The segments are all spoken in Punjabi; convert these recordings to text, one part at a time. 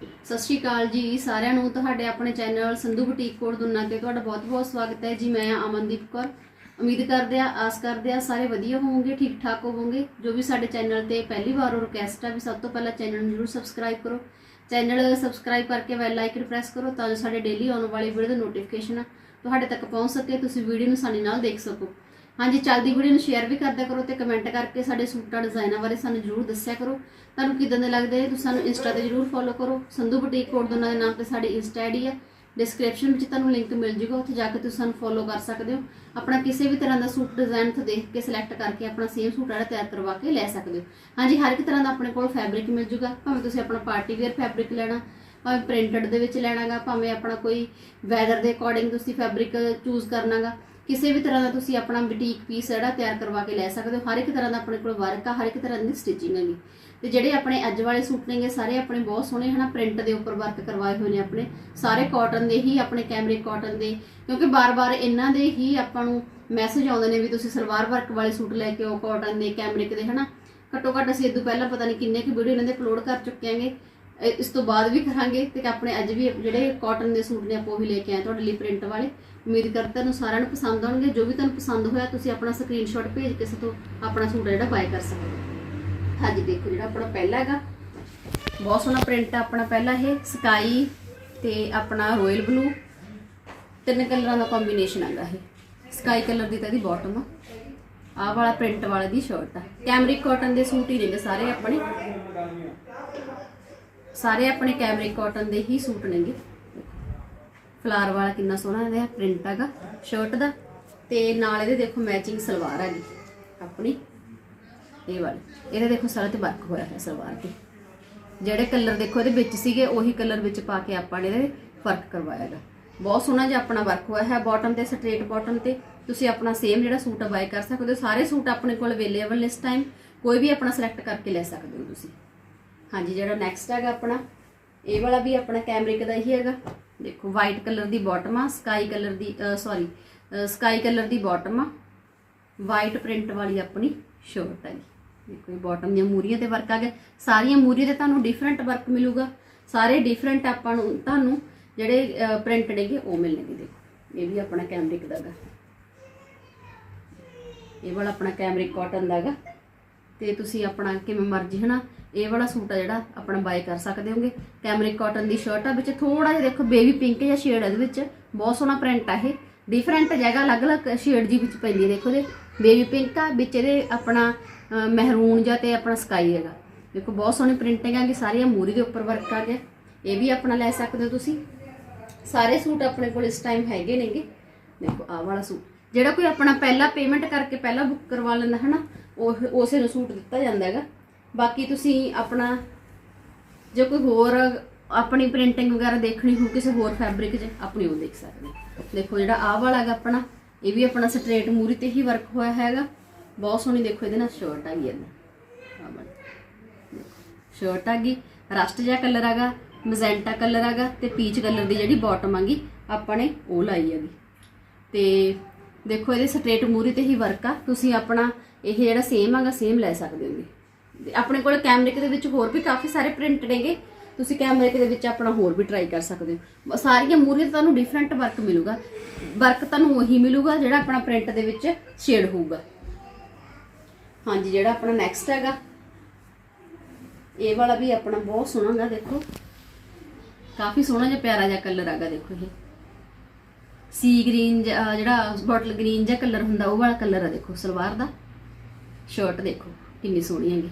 ਸਤਿ ਸ਼੍ਰੀ ਅਕਾਲ ਜੀ, ਸਾਰਿਆਂ ਨੂੰ ਤੁਹਾਡੇ ਆਪਣੇ ਚੈਨਲ ਸੰਧੂ ਬੁਟੀਕ ਕੋਡ ਦੁੰਨਾ ਤੇ ਤੁਹਾਡਾ ਬਹੁਤ-ਬਹੁਤ ਸਵਾਗਤ ਹੈ। ਜੀ, ਮੈਂ ਅਮਨਦੀਪ ਕੌਰ। ਉਮੀਦ ਕਰਦੇ ਆ ਆਸ ਕਰਦੇ ਆ ਸਾਰੇ ਵਧੀਆ ਹੋਵੋਗੇ, ਠੀਕ ਠਾਕ ਹੋਵੋਗੇ। ਜੋ ਵੀ ਸਾਡੇ ਚੈਨਲ ਤੇ ਪਹਿਲੀ ਵਾਰ ਉਹ ਰਿਕਵੈਸਟ ਆ ਵੀ ਸਭ ਤੋਂ ਪਹਿਲਾਂ ਚੈਨਲ ਨੂੰ ਜਰੂਰ ਸਬਸਕ੍ਰਾਈਬ ਕਰੋ। ਚੈਨਲ ਸਬਸਕ੍ਰਾਈਬ ਕਰਕੇ ਬੈਲ ਆਈਕਨ ਪ੍ਰੈਸ ਕਰੋ ਤਾਂ ਜੋ ਸਾਡੇ ਡੇਲੀ ਆਉਣ ਵਾਲੀ ਵੀਡੀਓ ਦਾ ਨੋਟੀਫਿਕੇਸ਼ਨ ਤੁਹਾਡੇ ਤੱਕ ਪਹੁੰਚ ਸਕੇ, ਤੁਸੀਂ ਵੀਡੀਓ ਨੂੰ ਆਸਾਨੀ ਨਾਲ ਦੇਖ ਸਕੋ। ਹਾਂਜੀ, ਚੱਲਦੀ ਵੀਡੀਓ ਨੂੰ ਸ਼ੇਅਰ ਵੀ ਕਰਦਿਆ ਕਰੋ ਤੇ ਕਮੈਂਟ ਕਰਕੇ ਸਾਡੇ ਸੂਟਾਂ ਡਿਜ਼ਾਈਨਾਂ ਬਾਰੇ ਸਾਨੂੰ ਜਰੂਰ ਦੱਸਿਆ ਕਰੋ। ਤੁਹਾਨੂੰ ਕਿਦਾਂ ਦੇ ਲੱਗਦੇ ਤੁਸੀਂ ਸਾਨੂੰ ਇੰਸਟਾ ਤੇ ਜਰੂਰ ਫੋਲੋ ਕਰੋ। ਸੰਧੂ ਬੁਟੀਕ ਕੋਡ ਦੋਨਾਂ ਦੇ ਨਾਮ ਤੇ ਸਾਡੀ ਇੰਸਟਾ ਆਈਡੀ ਹੈ ਡਿਸਕ੍ਰਿਪਸ਼ਨ ਵਿੱਚ ਤੁਹਾਨੂੰ ਲਿੰਕ ਮਿਲ ਜੂਗਾ। ਉੱਥੇ ਜਾ ਕੇ ਤੁਸੀਂ ਸਾਨੂੰ ਫੋਲੋ ਕਰ ਸਕਦੇ ਹੋ। ਆਪਣਾ ਕਿਸੇ ਵੀ ਤਰ੍ਹਾਂ ਦਾ ਸੂਟ ਡਿਜ਼ਾਈਨ ਤੋਂ ਦੇਖ ਕੇ ਸਿਲੈਕਟ ਕਰਕੇ ਆਪਣਾ ਸੇਮ ਸੂਟ ਜਿਹੜਾ ਤਿਆਰ ਕਰਵਾ ਕੇ ਲੈ ਸਕਦੇ ਹੋ। ਹਾਂਜੀ, ਹਰ ਇੱਕ ਤਰ੍ਹਾਂ ਦਾ ਆਪਣੇ ਕੋਲ ਫੈਬਰਿਕ ਮਿਲ ਜੂਗਾ। ਭਾਵੇਂ ਤੁਸੀਂ ਆਪਣਾ ਪਾਰਟੀ ਵੇਅਰ ਫੈਬਰਿਕ ਲੈਣਾ, ਭਾਵੇਂ ਪ੍ਰਿੰਟਡ ਦੇ ਵਿੱਚ ਲੈਣਾਗਾ, ਭਾਵੇਂ ਆਪਣਾ ਕੋਈ ਵੈਦਰ ਦੇ ਅਕੋਰਡਿੰਗ ਤੁਸੀਂ ਫੈਬਰਿਕ ਚੂਜ਼ ਕਰਨਾਗਾ। ਕਿਸੇ ਵੀ ਤਰ੍ਹਾਂ ਦਾ ਤੁਸੀਂ ਆਪਣਾ ਬੁਟੀਕ ਪੀਸ ਜਿਹੜਾ ਤਿਆਰ ਕਰਵਾ ਕੇ ਲੈ ਸਕਦੇ ਹੋ, ਹਰ ਇੱਕ ਤਰ੍ਹਾਂ ਦਾ ਆਪਣੇ ਕੋਲ ਵਰਕ ਆ, ਹਰ ਇੱਕ ਤਰ੍ਹਾਂ ਦੀ ਸਟਿਚਿੰਗ ਹੈਗੀ ਤੇ ਜਿਹੜੇ ਆਪਣੇ ਅੱਜ ਵਾਲੇ ਸੂਟ ਨੇਗੇ, ਸਾਰੇ ਆਪਣੇ ਬਹੁਤ ਸੋਹਣੇ ਹਨਾ ਪ੍ਰਿੰਟ ਦੇ ਉੱਪਰ ਵਰਕ ਕਰਵਾਏ ਹੋਏ ਨੇ ਆਪਣੇ। ਸਾਰੇ ਕਾਟਨ ਦੇ ਹੀ, ਆਪਣੇ ਕੈਮਰੇ ਕਾਟਨ ਦੇ। ਕਿਉਂਕਿ ਬਾਰ-ਬਾਰ ਇਹਨਾਂ ਦੇ ਹੀ ਆਪਾਂ ਨੂੰ ਮੈਸੇਜ ਆਉਂਦੇ ਨੇ ਵੀ ਤੁਸੀਂ ਸਲਵਾਰ ਵਰਕ ਵਾਲੇ ਸੂਟ ਲੈ ਕੇ ਆਓ ਕਾਟਨ ਦੇ ਕੈਮਰਿਕ ਦੇ, ਹਨਾ। ਘੱਟੋ ਘੱਟ ਅਸੀਂ ਇਦੋਂ ਪਹਿਲਾਂ ਪਤਾ ਨਹੀਂ ਕਿੰਨੇ ਕੁ ਵੀਡੀਓ ਇਹਨਾਂ ਦੇ ਅਪਲੋਡ ਕਰ ਚੁੱਕੇ ਆਂਗੇ ਇਸ ਤੋਂ ਬਾਅਦ ਵੀ ਕਰਾਂਗੇ ਤੇ ਆਪਣੇ ਅੱਜ ਵੀ ਜਿਹੜੇ ਕਾਟਨ ਦੇ ਸੂਟ ਨੇ ਆਪਾਂ ਉਹ ਵੀ ਲੈ ਕੇ ਆਏ ਤੁਹਾਡੇ ਲਈ ਪ੍ਰਿੰਟ ਵਾਲੇ। ਉਮੀਦ ਕਰਦਾ ਤੁਹਾਨੂੰ ਸਾਰਿਆਂ ਨੂੰ ਪਸੰਦ ਆਉਣਗੇ। ਜੋ ਵੀ ਤੁਹਾਨੂੰ ਪਸੰਦ ਹੋਇਆ, ਤੁਸੀਂ ਆਪਣਾ ਸਕਰੀਨਸ਼ਾਟ ਭੇਜ ਕੇ ਸਾਤੋਂ ਆਪਣਾ ਸੂਟ ਜਿਹੜਾ ਬਾਏ ਕਰ ਸਕਦੇ ਹਾਂਜੀ, ਦੇਖੋ ਜਿਹੜਾ ਆਪਣਾ ਪਹਿਲਾ ਹੈਗਾ। ਬਹੁਤ ਸੋਹਣਾ ਪ੍ਰਿੰਟ ਆ ਆਪਣਾ ਪਹਿਲਾ ਇਹ ਸਕਾਈ ਤੇ ਆਪਣਾ ਰਾਇਲ ਬਲੂ ਤਿੰਨ ਕਲਰਾਂ ਦਾ ਕੰਬੀਨੇਸ਼ਨ ਆਗਾ ਇਹ। ਸਕਾਈ ਕਲਰ ਦੀ ਤਾਂ ਇਹਦੀ ਬਾਟਮ ਆ। ਆਹ ਵਾਲਾ ਪ੍ਰਿੰਟ ਵਾਲੇ ਦੀ ਸ਼ਰਟ ਆ। ਕੈਮਰਿਕ ਕਾਟਨ ਦੇ ਸੂਟ ਹੀ ਨੇਗੇ ਸਾਰੇ ਆਪਣੇ। ਸਾਰੇ ਆਪਣੇ ਕੈਮਰਿਕ ਕਾਟਨ ਦੇ ਹੀ ਸੂਟ ਨੇਗੇ। ਫਲਾਰ ਵਾਲਾ ਕਿੰਨਾ ਸੋਹਣਾ ਇਹਦਾ ਪ੍ਰਿੰਟ ਹੈਗਾ ਸ਼ਰਟ ਦਾ। ਤੇ ਨਾਲ ਇਹਦੇ ਦੇਖੋ ਮੈਚਿੰਗ ਸਲਵਾਰ ਹੈਗੀ, ਆਪਣੀ। ਇਹ ਵਾਲੀ। ਇਹਦੇ ਦੇਖੋ ਸਾਰਾ ਤੇ ਵਰਕ ਹੋਇਆ ਹੈ ਸਲਵਾਰ ਤੇ। ਜਿਹੜੇ ਕਲਰ ਦੇਖੋ ਇਹਦੇ ਵਿੱਚ ਸੀਗੇ, ਉਹੀ ਕਲਰ ਵਿੱਚ ਪਾ ਕੇ ਆਪਾਂ ਨੇ ਇਹਦੇ ਫ਼ਰਕ ਕਰਵਾਇਆ ਹੈਗਾ। ਬਹੁਤ ਸੋਹਣਾ ਜਿਹਾ ਆਪਣਾ ਵਰਕ ਹੋਇਆ ਹੈ ਬਾਟਮ ਤੇ ਸਟ੍ਰੇਟ ਬਾਟਮ ਤੇ। ਤੁਸੀਂ ਆਪਣਾ ਸੇਮ ਜਿਹੜਾ ਸੂਟ ਬਾਏ ਕਰ ਸਕਦੇ ਹੋ। ਸਾਰੇ ਸੂਟ ਆਪਣੇ ਕੋਲ ਅਵੇਲੇਬਲ ਇਸ ਟਾਈਮ ਕੋਈ ਵੀ ਆਪਣਾ ਸਿਲੈਕਟ ਕਰਕੇ ਲੈ ਸਕਦੇ ਹੋ ਤੁਸੀਂ। ਹਾਂਜੀ, ਜਿਹੜਾ ਨੈਕਸਟ ਹੈਗਾ ਆਪਣਾ, ਇਹ ਵਾਲਾ ਵੀ ਆਪਣਾ ਕੈਮਰਿਕ ਦਾ ਹੀ ਹੈਗਾ। ਦੇਖੋ ਵਾਈਟ ਕਲਰ ਦੀ ਬਾਟਮ ਆ ਸਕਾਈ ਕਲਰ ਦੀ ਸੌਰੀ ਸਕਾਈ ਕਲਰ ਦੀ ਬਾਟਮ ਆ। ਵਾਈਟ ਪ੍ਰਿੰਟ ਵਾਲੀ ਆਪਣੀ ਸ਼ਰਟ ਹੈ ਦੇਖੋ, ਇਹ ਬਾਟਮ ਦੀਆਂ ਮੂਰੀਆਂ ਤੇ ਵਰਕ ਆ ਗਿਆ। ਸਾਰੀਆਂ ਮੂਰੀਆਂ ਤੇ ਤੁਹਾਨੂੰ ਡਿਫਰੈਂਟ ਵਰਕ ਮਿਲੂਗਾ। ਸਾਰੇ ਡਿਫਰੈਂਟ ਆਪਾਂ ਨੂੰ, ਤੁਹਾਨੂੰ ਜਿਹੜੇ ਪ੍ਰਿੰਟ ਨੇਗੇ, ਉਹ ਮਿਲਣਗੇ, ਦੇਖੋ। ਇਹ ਵੀ ਆਪਣਾ ਕੈਮਰਿਕ ਦਾ ਹੈਗਾ। ਇਹ ਵਾਲਾ ਆਪਣਾ ਕੈਮਰਿਕ ਕਾਟਨ ਦਾ ਹੈਗਾ। ਤੇ ਤੁਸੀਂ ਆਪਣਾ ਕਿਵੇਂ ਮਰਜ਼ੀ, ਹਨਾ? ਇਹ ਵਾਲਾ ਸੂਟ ਆ ਜਿਹੜਾ ਆਪਣਾ ਬਾਏ ਕਰ ਸਕਦੇ ਹੋਗੇ। ਕੈਮਰਿਕ ਕਾਟਨ ਦੀ ਸ਼ਰਟ ਆ, ਵਿੱਚ ਥੋੜਾ ਜਿਹਾ ਦੇਖੋ ਬੇਬੀ ਪਿੰਕ ਜਿਹਾ ਸ਼ੇਡ ਇਹਦੇ ਵਿੱਚ। ਬਹੁਤ ਸੋਹਣਾ ਪ੍ਰਿੰਟ ਆ ਇਹ। ਡਿਫਰੈਂਟ ਜਗ੍ਹਾ ਅਲੱਗ-ਅਲੱਗ ਸ਼ੇਡ ਜੀ ਵਿੱਚ ਪੈਂਦੀ ਹੈ ਦੇਖੋ ਦੇ ਬੇਬੀ ਪਿੰਕ ਆ, ਵਿੱਚ ਇਹਦੇ ਆਪਣਾ ਮਹਿਰੂਨ ਜਾਂ ਤੇ ਆਪਣਾ ਸਕਾਈ ਹੈਗਾ। ਦੇਖੋ, ਬਹੁਤ ਸੋਹਣੀ ਪ੍ਰਿੰਟਿੰਗ ਆ ਕਿ ਸਾਰੀਆਂ ਮੂਰੀ ਦੇ ਉੱਪਰ ਵਰਕ ਆ ਗਿਆ। ਇਹ ਵੀ ਆਪਣਾ ਲੈ ਸਕਦੇ ਹੋ ਤੁਸੀਂ। ਸਾਰੇ ਸੂਟ ਆਪਣੇ ਕੋਲ ਇਸ ਟਾਈਮ ਹੈਗੇ ਨੇਗੇ। ਦੇਖੋ, ਆਹ ਵਾਲਾ ਸੂਟ। ਜਿਹੜਾ ਕੋਈ ਆਪਣਾ ਪਹਿਲਾਂ ਪੇਮੈਂਟ ਕਰਕੇ ਪਹਿਲਾਂ ਬੁੱਕ ਕਰਵਾ ਲੈਂਦਾ ਹੈ ਨਾ ਉਹ ਉਸੇ ਨੂੰ ਸੂਟ ਦਿੱਤਾ ਜਾਂਦਾ ਹੈਗਾ। ਬਾਕੀ ਤੁਸੀਂ ਆਪਣਾ ਜੇ ਕੋਈ ਹੋਰ ਆਪਣੀ ਪ੍ਰਿੰਟਿੰਗ ਵਗੈਰਾ ਦੇਖਣੀ ਹੋ ਕਿਸੇ ਹੋਰ ਫੈਬਰਿਕ 'ਚ, ਆਪਣੀ ਉਹ ਦੇਖ ਸਕਦੇ ਦੇਖੋ ਜਿਹੜਾ ਆਹ ਵਾਲਾ ਹੈਗਾ ਆਪਣਾ, ਇਹ ਵੀ ਆਪਣਾ ਸਟ੍ਰੇਟ ਮੂਰੀ ਤੇ ਹੀ ਵਰਕ ਹੋਇਆ ਹੈਗਾ। ਬਹੁਤ ਸੋਹਣੀ ਦੇਖੋ ਇਹਦੇ ਨਾਲ ਸ਼ਰਟ ਆ ਗਈ ਇਹਦਾ। ਸ਼ਰਟ ਆ ਗਈ ਰਸਟ ਜਿਹਾ ਕਲਰ ਹੈਗਾ ਮਜੈਂਟਾ ਕਲਰ ਹੈਗਾ ਤੇ ਪੀਚ ਕਲਰ ਦੀ ਜਿਹੜੀ ਬਾਟਮ ਆਗੀ ਆਪਾਂ ਨੇ ਉਹ ਲਾਈ ਹੈਗੀ। ਤੇ ਦੇਖੋ ਇਹਦੇ ਸਟ੍ਰੇਟ ਮੂਰੀ ਤੇ ਹੀ ਵਰਕ ਆ। ਤੁਸੀਂ ਆਪਣਾ ਇਹ ਜਿਹੜਾ ਸੇਮ ਹੈਗਾ ਸੇਮ ਲੈ ਸਕਦੇ ਹੋਗੇ ਤੇ ਆਪਣੇ ਕੋਲ ਕੈਮਰਿਕ ਦੇ ਵਿੱਚ ਹੋਰ ਵੀ ਕਾਫੀ ਸਾਰੇ ਪ੍ਰਿੰਟ ਨੇਗੇ। ਤੁਸੀਂ ਕੈਮਰਿਕ ਦੇ ਵਿੱਚ ਆਪਣਾ ਹੋਰ ਵੀ ਟਰਾਈ ਕਰ ਸਕਦੇ ਹੋ। ਸਾਰੀਆਂ ਮੂਰੀਆਂ ਤੁਹਾਨੂੰ ਡਿਫਰੈਂਟ ਵਰਕ ਮਿਲੂਗਾ। ਵਰਕ ਤੁਹਾਨੂੰ ਉਹੀ ਮਿਲੂਗਾ ਜਿਹੜਾ ਆਪਣਾ ਪ੍ਰਿੰਟ ਦੇ ਵਿੱਚ ਸ਼ੇਡ ਹੋਊਗਾ। ਹਾਂਜੀ, ਜਿਹੜਾ ਆਪਣਾ ਨੈਕਸਟ ਹੈਗਾ। ਇਹ ਵਾਲਾ ਵੀ ਆਪਣਾ ਬਹੁਤ ਸੋਹਣਾ ਹੈਗਾ, ਦੇਖੋ। ਕਾਫੀ ਸੋਹਣਾ ਜਿਹਾ ਪਿਆਰਾ ਜਿਹਾ ਕਲਰ ਹੈਗਾ, ਦੇਖੋ ਇਹ। ਸੀ ਗ੍ਰੀਨ ਜਿਹੜਾ ਬੋਟਲ ਗ੍ਰੀਨ ਜਿਹਾ ਕਲਰ ਹੁੰਦਾ, ਉਹ ਵਾਲਾ ਕਲਰ ਆ, ਦੇਖੋ, ਸਲਵਾਰ ਦਾ। ਸ਼ਰਟ ਦੇਖੋ, ਕਿੰਨੀ ਸੋਹਣੀ ਹੈਗੀ।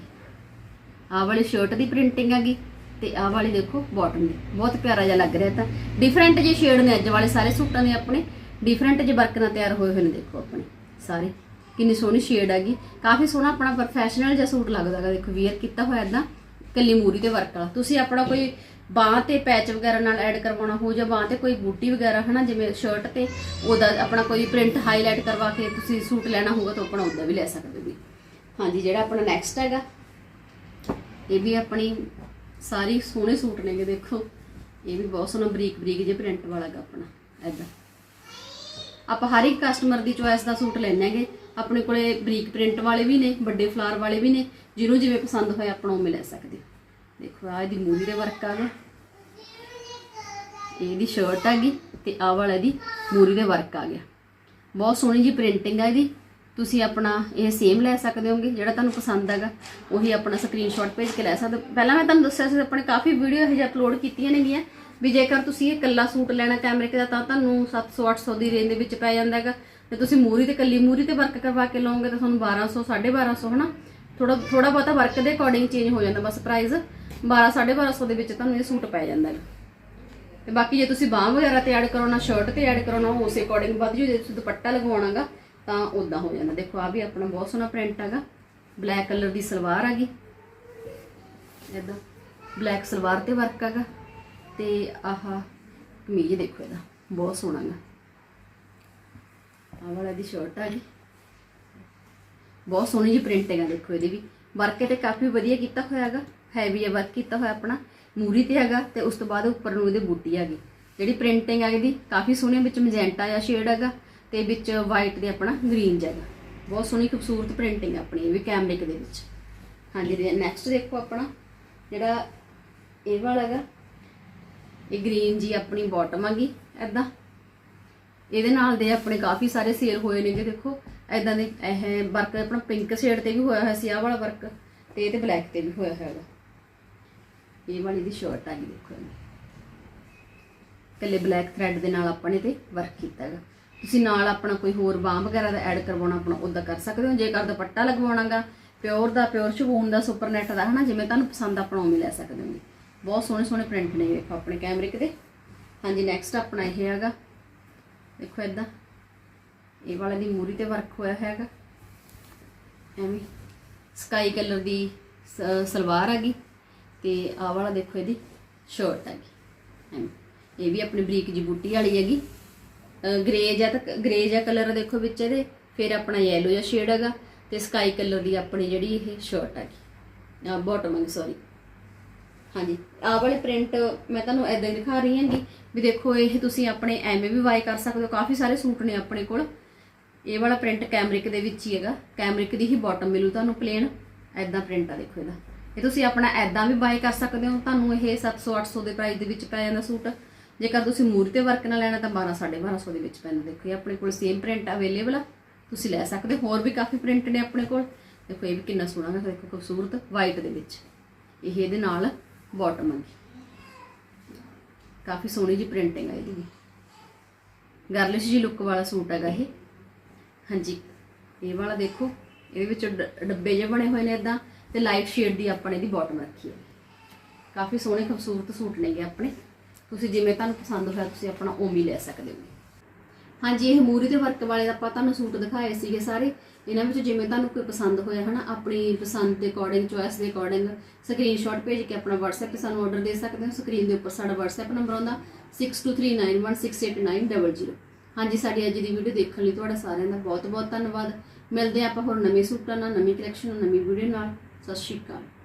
ਆਹ ਵਾਲੀ ਸ਼ਰਟ ਦੀ ਪ੍ਰਿੰਟਿੰਗ ਹੈਗੀ ਤੇ ਆਹ ਵਾਲੀ ਦੇਖੋ ਬਾਟਮ ਦੀ। ਬਹੁਤ ਪਿਆਰਾ ਜਿਹਾ ਲੱਗ ਰਿਹਾ ਤਾਂ। ਡਿਫਰੈਂਟ ਜਿਹੇ ਸ਼ੇਡ ਨੇ ਅੱਜ ਵਾਲੇ ਸਾਰੇ ਸੂਟਾਂ ਦੇ ਆਪਣੇ। ਡਿਫਰੈਂਟ ਜੇ ਵਰਕ ਨਾਲ ਤਿਆਰ ਹੋਏ ਹੋਏ ਨੇ ਦੇਖੋ ਆਪਣੇ ਸਾਰੇ। ਕਿੰਨੀ ਸੋਹਣੀ ਸ਼ੇਡ ਹੈਗੀ। ਕਾਫੀ ਸੋਹਣਾ ਆਪਣਾ ਪ੍ਰੋਫੈਸ਼ਨਲ ਜਿਹਾ ਸੂਟ ਲੱਗਦਾ ਹੈਗਾ। ਦੇਖੋ ਵੀਅਰ ਕੀਤਾ ਹੋਇਆ ਇਦਾਂ ਕੱਲੀ ਮੂਰੀ ਤੇ ਵਰਕ ਵਾਲਾ। ਤੁਸੀਂ ਆਪਣਾ ਕੋਈ ਬਾਹ ਤੇ ਪੈਚ ਵਗੈਰਾ ਨਾਲ ਐਡ ਕਰਵਾਉਣਾ ਹੋ ਜਾਂ ਬਾਹ ਤੇ ਕੋਈ ਬੂਟੀ ਵਗੈਰਾ, ਹਨਾ, ਜਿਵੇਂ ਸ਼ਰਟ ਤੇ, ਉਹਦਾ ਆਪਣਾ ਕੋਈ ਪ੍ਰਿੰਟ ਹਾਈਲਾਈਟ ਕਰਵਾ ਕੇ ਤੁਸੀਂ ਸੂਟ ਲੈਣਾ ਹੋਊਗਾ ਤਾਂ ਆਪਣਾ ਉਹਦਾ ਵੀ ਲੈ ਸਕਦੇ ਹੋ। ਹਾਂਜੀ, ਜਿਹੜਾ ਆਪਣਾ ਨੈਕਸਟ ਹੈਗਾ, ਇਹ ਵੀ ਆਪਣੀ ਸਾਰੀ ਸੋਹਣੇ ਸੂਟ ਨੇਗੇ, ਦੇਖੋ। ਇਹ ਵੀ ਬਹੁਤ ਸੋਹਣਾ ਬਰੀਕ ਬਰੀਕ ਜਿਹੇ ਪ੍ਰਿੰਟ ਵਾਲਾ ਹੈਗਾ ਆਪਣਾ ਐਦਾਂ ਆਪਾਂ ਹਰ ਇੱਕ ਕਸਟਮਰ ਦੀ ਚੋਇਸ ਦਾ ਸੂਟ ਲੈਣੇ ਹੈਗੇ। ਆਪਣੇ ਕੋਲੇ ਬਰੀਕ ਪ੍ਰਿੰਟ ਵਾਲੇ ਵੀ ਨੇ, ਵੱਡੇ ਫਲਾਰ ਵਾਲੇ ਵੀ ਨੇ, ਜਿਹਨੂੰ ਜਿਵੇਂ ਪਸੰਦ ਹੋਏ ਆਪਣਾ ਉਹ ਲੈ ਸਕਦੇ। ਦੇਖੋ, ਆਹ ਇਹਦੀ ਮੂਰੀ ਦੇ ਵਰਕ ਆ ਗਿਆ ਇਹਦੀ ਸ਼ਰਟ ਹੈਗੀ ਤੇ ਆਹ ਵਾਲਾ ਇਹਦੀ ਮੂਰੀ ਦੇ ਵਰਕ ਆ ਗਿਆ। ਬਹੁਤ ਸੋਹਣੀ ਜੀ ਪ੍ਰਿੰਟਿੰਗ ਆ ਇਹਦੀ। ਤੁਸੀਂ ਆਪਣਾ ਇਹ ਸੇਮ ਲੈ ਸਕਦੇ ਹੋਗੇ ਜਿਹੜਾ ਤੁਹਾਨੂੰ ਪਸੰਦ ਹੈਗਾ, ਉਹੀ ਆਪਣਾ ਸਕਰੀਨਸ਼ਾਟ ਭੇਜ ਕੇ ਲੈ ਸਕਦੇ ਪਹਿਲਾਂ ਮੈਂ ਤੁਹਾਨੂੰ ਦੱਸਿਆ ਸੀ, ਆਪਣੇ ਕਾਫੀ ਵੀਡੀਓ ਇਹ ਜਿਹੇ ਅਪਲੋਡ ਕੀਤੀਆਂ ਨੇਗੀਆਂ ਵੀ ਜੇਕਰ ਤੁਸੀਂ ਇਹ ਕੱਲਾ ਸੂਟ ਲੈਣਾ ਕੈਮਰੇ ਦਾ ਤਾਂ ਤੁਹਾਨੂੰ 700 800 ਦੀ ਰੇਂਜ ਦੇ ਵਿੱਚ ਪੈ ਜਾਂਦਾ ਹੈਗਾ। ਤੇ ਤੁਸੀਂ ਮੂਰੀ ਤੇ, ਕੱਲੀ ਮੂਰੀ ਤੇ ਵਰਕ ਕਰਵਾ ਕੇ ਲਓਗੇ, ਤਾਂ ਤੁਹਾਨੂੰ 1200 1250 ਹਨਾ? ਥੋੜਾ ਥੋੜਾ ਬਹੁਤਾ ਵਰਕ ਦੇ ਅਕੋਰਡਿੰਗ ਚੇਂਜ ਹੋ ਜਾਂਦਾ, ਬਸ ਪ੍ਰਾਈਸ 12 1250 ਦੇ ਵਿੱਚ ਤੁਹਾਨੂੰ ਇਹ ਸੂਟ ਪੈ ਜਾਂਦਾ ਹੈ ਤੇ ਬਾਕੀ ਜੇ ਤੁਸੀਂ ਬਾਹ ਵਗੈਰਾ ਤੇ ਐਡ ਕਰਾਉਣਾ ਸ਼ਰਟ ਤੇ ਐਡ ਕਰਾਉਣਾ, ਉਸੇ ਅਕੋਰਡਿੰਗ ਵੱਧ ਜੂ ਜੇ ਤੁਸੀਂ ਦੁਪੱਟਾ ਲਗਵਾਉਣਾਗਾ ਤਾਂ ਉਦਾਂ ਹੋ ਜਾਂਦਾ। ਦੇਖੋ ਆ ਵੀ ਆਪਣਾ ਬਹੁਤ ਸੋਹਣਾ ਪ੍ਰਿੰਟ ਹੈਗਾ। ਬਲੈਕ ਕਲਰ ਦੀ ਸਲਵਾਰ ਆ ਗਈ ਇਦਾਂ ਬਲੈਕ ਸਲਵਾਰ ਤੇ ਵਰਕ ਹੈਗਾ। ਤੇ ਆਹ ਕਮੀਜ਼ ਦੇਖੋ ਇਹਦਾ, ਬਹੁਤ ਸੋਹਣਾ ਹੈਗਾ। ਆਹ ਵਾਲਾ ਦੀ ਸ਼ਰਟ ਹੈਗੀ। ਬਹੁਤ ਸੋਹਣੀ ਜੀ ਪ੍ਰਿੰਟ ਹੈਗਾ, ਦੇਖੋ ਇਹਦੀ ਵੀ। ਵਰਕ ਤੇ ਕਾਫੀ ਵਧੀਆ ਕੀਤਾ ਹੋਇਆ ਹੈਗਾ। ਹੈਵੀ ਹੈ ਵਰਕ ਕੀਤਾ ਹੋਇਆ ਆਪਣਾ। ਮੂਰੀ ਤੇ ਹੈਗਾ ਤੇ ਉਸ ਤੋਂ ਬਾਅਦ ਉੱਪਰ ਨੂੰ ਇਹਦੇ ਬੂਟੀ ਹੈਗੀ। ਜਿਹੜੀ ਪ੍ਰਿੰਟਿੰਗ ਹੈ ਇਹਦੀ ਕਾਫੀ ਸੋਹਣੀ ਵਿੱਚ ਮਜੈਂਟਾ ਜਾਂ ਸ਼ੇਡ ਹੈਗਾ। ਤੇ ਵਿੱਚ ਵਾਈਟ ਦੇ ਆਪਣਾ ਗ੍ਰੀਨ ਹੈਗਾ। ਬਹੁਤ ਸੋਹਣੀ ਖੂਬਸੂਰਤ ਪ੍ਰਿੰਟਿੰਗ ਆਪਣੀ, ਇਹ ਵੀ ਕੈਮਰਿਕ ਦੇ ਵਿੱਚ। ਹਾਂਜੀ ਨੈਕਸਟ ਦੇਖੋ ਆਪਣਾ, ਜਿਹੜਾ ਇਹ ਵਾਲਾ ਹੈਗਾ, ਇਹ ਗ੍ਰੀਨ ਜੀ ਆਪਣੀ ਬਾਟਮ ਹੈਗੀ ਐਦਾਂ ਇਹਦੇ ਨਾਲ ਦੇ ਆਪਣੇ ਕਾਫੀ ਸਾਰੇ ਸੇਲ ਹੋਏ ਨੇਗੇ, ਦੇਖੋ। ਐਦਾਂ ਦੇ ਇਹ ਵਰਕ ਆਪਣਾ ਪਿੰਕ ਸ਼ੇਡ ਤੇ ਵੀ ਹੋਇਆ ਹੋਇਆ ਸੀ, ਆਹ ਵਾਲਾ ਵਰਕ ਤੇ ਇਹ ਤੇ ਬਲੈਕ ਤੇ ਵੀ ਹੋਇਆ ਹੈਗਾ। ਇਹ ਵਾਲੀ ਦੀ ਸ਼ਰਟ ਆ ਗਈ, ਦੇਖੋ। ਇਹਦੀ। ਕੱਲੇ ਬਲੈਕ ਥ੍ਰੈਡ ਦੇ ਨਾਲ ਆਪਾਂ ਨੇ ਤੇ ਵਰਕ ਕੀਤਾ ਹੈਗਾ। ਤੁਸੀਂ ਨਾਲ ਆਪਣਾ ਕੋਈ ਹੋਰ ਬਾਂਹ ਵਗੈਰਾ ਦਾ ਐਡ ਕਰਵਾਉਣਾ ਆਪਣਾ ਉਦਾਂ ਕਰ ਸਕਦੇ ਹੋ। ਜੇਕਰ ਦੁਪੱਟਾ ਲਗਵਾਉਣਾਗਾ ਪਿਓਰ ਦਾ ਪਿਓਰ ਸ਼ਗੂਨ ਦਾ ਸੁਪਰ ਨੈਟ ਦਾ, ਹਨਾ, ਜਿਵੇਂ ਤੁਹਾਨੂੰ ਪਸੰਦ ਆਪਣਾ ਉਵੇਂ ਲੈ ਸਕਦੇ ਹੋ ਬਹੁਤ ਸੋਹਣੇ ਸੋਹਣੇ ਪ੍ਰਿੰਟ ਨੇ ਵੇਖੋ ਆਪਣੇ ਕੈਮਰਿਕ ਦੇ। ਹਾਂਜੀ ਨੈਕਸਟ ਆਪਣਾ ਇਹ ਹੈਗਾ। ਦੇਖੋ ਇਦਾਂ ਇਹ ਵਾਲਾ ਦੀ ਮੂਰੀ ਤੇ ਵਰਕ ਹੋਇਆ ਹੈਗਾ। ਐਵੇਂ। ਸਕਾਈ ਕਲਰ ਦੀ ਸ- ਸਲਵਾਰ ਹੈਗੀ। ਤੇ ਆਹ ਵਾਲਾ ਦੇਖੋ ਇਹਦੀ ਸ਼ਰਟ ਹੈਗੀ। ਐਵੇਂ। ਇਹ ਵੀ ਆਪਣੀ ਬਰੀਕ ਜੀ ਬੂਟੀ ਵਾਲੀ ਹੈਗੀ। ਗ੍ਰੇ ਜਾਂ ਤਾਂ ਗ੍ਰੇ ਜਾਂ ਕਲਰ ਦੇਖੋ ਵਿੱਚ ਇਹਦੇ, ਫਿਰ ਆਪਣਾ ਯੈਲੋ ਜਿਹਾ ਸ਼ੇਡ ਹੈਗਾ ਤੇ ਸਕਾਈ ਕਲਰ ਦੀ ਆਪਣੀ ਜਿਹੜੀ ਇਹ ਸ਼ਰਟ ਹੈਗੀ। ਆ ਬਾਟਮ ਹੈ ਸੌਰੀ ਹਾਂਜੀ, ਆਹ ਵਾਲੇ ਪ੍ਰਿੰਟ ਮੈਂ ਤੁਹਾਨੂੰ ਐਦਾਂ ਹੀ ਦਿਖਾ ਰਹੀ ਹਾਂਗੀ ਵੀ ਦੇਖੋ ਇਹ ਤੁਸੀਂ ਆਪਣੇ ਐਵੇਂ ਵੀ ਵਾਈ ਕਰ ਸਕਦੇ ਹੋ, ਕਾਫੀ ਸਾਰੇ ਸੂਟ ਨੇ ਆਪਣੇ ਕੋਲ। ਇਹ ਵਾਲਾ ਪ੍ਰਿੰਟ ਕੈਮਰਿਕ ਦੇ ਵਿੱਚ ਹੀ ਹੈਗਾ ਕੈਮਰਿਕ ਦੀ ਹੀ ਬਾਟਮ ਮਿਲੂ ਤੁਹਾਨੂੰ ਪਲੇਨ ਐਦਾਂ ਪ੍ਰਿੰਟ ਆ ਦੇਖੋ ਇਹਦਾ। ਇਹ ਤੁਸੀਂ ਆਪਣਾ ਐਦਾਂ ਵੀ ਬਾਈ ਕਰ ਸਕਦੇ ਹੋ, ਤੁਹਾਨੂੰ ਇਹ 700 800 ਦੇ ਪ੍ਰਾਈਸ ਦੇ ਵਿੱਚ ਪੈ ਜਾਂਦਾ ਸੂਟ। ਜੇਕਰ ਤੁਸੀਂ ਮੂਰੀ ਤੇ ਵਰਕ ਨਾਲ ਲੈਣਾ ਤਾਂ 12 1250 ਦੇ ਵਿੱਚ ਪੈਂਦਾ ਦੇਖੋ, ਇਹ ਆਪਣੇ ਕੋਲ ਸੇਮ ਪ੍ਰਿੰਟ ਅਵੇਲੇਬਲ ਆ। ਤੁਸੀਂ ਲੈ ਸਕਦੇ ਹੋਰ ਵੀ ਕਾਫੀ ਪ੍ਰਿੰਟ ਨੇ ਆਪਣੇ ਕੋਲ। ਦੇਖੋ, ਇਹ ਵੀ ਕਿੰਨਾ ਸੋਹਣਾ ਹੈ। ਦੇਖੋ, ਖੂਬਸੂਰਤ ਵਾਈਟ ਦੇ ਵਿੱਚ। ਇਹ ਇਹਦੇ ਨਾਲ ਬਾਟਮ ਹੈ ਕਾਫੀ ਸੋਹਣੀ ਜੀ ਪ੍ਰਿੰਟਿੰਗ ਆ ਇਹਦੀ ਵੀ। ਗਰਲਿਸ਼ ਜੀ ਲੁੱਕ ਵਾਲਾ ਸੂਟ ਹੈਗਾ ਇਹ। ਹਾਂਜੀ। ਇਹ ਵਾਲਾ ਦੇਖੋ। ਇਹਦੇ ਵਿੱਚ ਡੱਬੇ ਜਿਹੇ ਬਣੇ ਹੋਏ ਨੇ ਇਦਾਂ ਤੇ ਲਾਈਟ ਸ਼ੇਡ ਦੀ ਆਪਾਂ ਇਹਦੀ ਬਾਟਮ ਰੱਖੀ ਹੈ ਕਾਫੀ ਸੋਹਣੇ, ਖੂਬਸੂਰਤ ਸੂਟ ਨੇਗੇ ਆਪਣੇ। ਤੁਸੀਂ ਜਿਵੇਂ ਤੁਹਾਨੂੰ ਪਸੰਦ ਹੋਇਆ, ਤੁਸੀਂ ਆਪਣਾ ਉਵੇਂ ਹੀ ਲੈ ਸਕਦੇ ਹੋ। ਹਾਂਜੀ, ਇਹ ਮੂਰੀ ਤੇ ਵਰਕ ਵਾਲੇ ਆਪਾਂ ਤੁਹਾਨੂੰ ਸੂਟ ਦਿਖਾਏ ਸੀਗੇ ਸਾਰੇ। ਇਹਨਾਂ ਵਿੱਚ ਜਿਵੇਂ ਤੁਹਾਨੂੰ ਕੋਈ ਪਸੰਦ ਹੋਇਆ, ਹਨਾ, ਆਪਣੀ ਪਸੰਦ ਦੇ ਅਕੋਰਡਿੰਗ ਚੋਇਸ ਦੇ ਅਕੋਰਡਿੰਗ ਸਕਰੀਨਸ਼ਾਟ ਭੇਜ ਕੇ ਆਪਣਾ WhatsApp ਤੇ ਸਾਨੂੰ ਆਰਡਰ ਦੇ ਸਕਦੇ ਹੋ। ਸਕਰੀਨ ਦੇ ਉੱਪਰ ਸਾਡਾ WhatsApp ਨੰਬਰ ਆਉਂਦਾ 6239168900 ਹਾਂਜੀ, ਸਾਡੀ ਅੱਜ ਦੀ ਵੀਡੀਓ ਦੇਖਣ ਲਈ ਤੁਹਾਡਾ ਸਾਰਿਆਂ ਦਾ ਬਹੁਤ ਬਹੁਤ ਧੰਨਵਾਦ। ਮਿਲਦੇ ਹਾਂ ਆਪਾਂ ਹੋਰ ਨਵੇਂ ਸੂਟਾਂ ਨਾਲ, ਨਵੀਂ ਕਲੈਕਸ਼ਨ ਨਾਲ, ਨਵੀਂ ਵੀਡੀਓ ਨਾਲ। ਸਤਿ ਸ਼੍ਰੀ ਅਕਾਲ।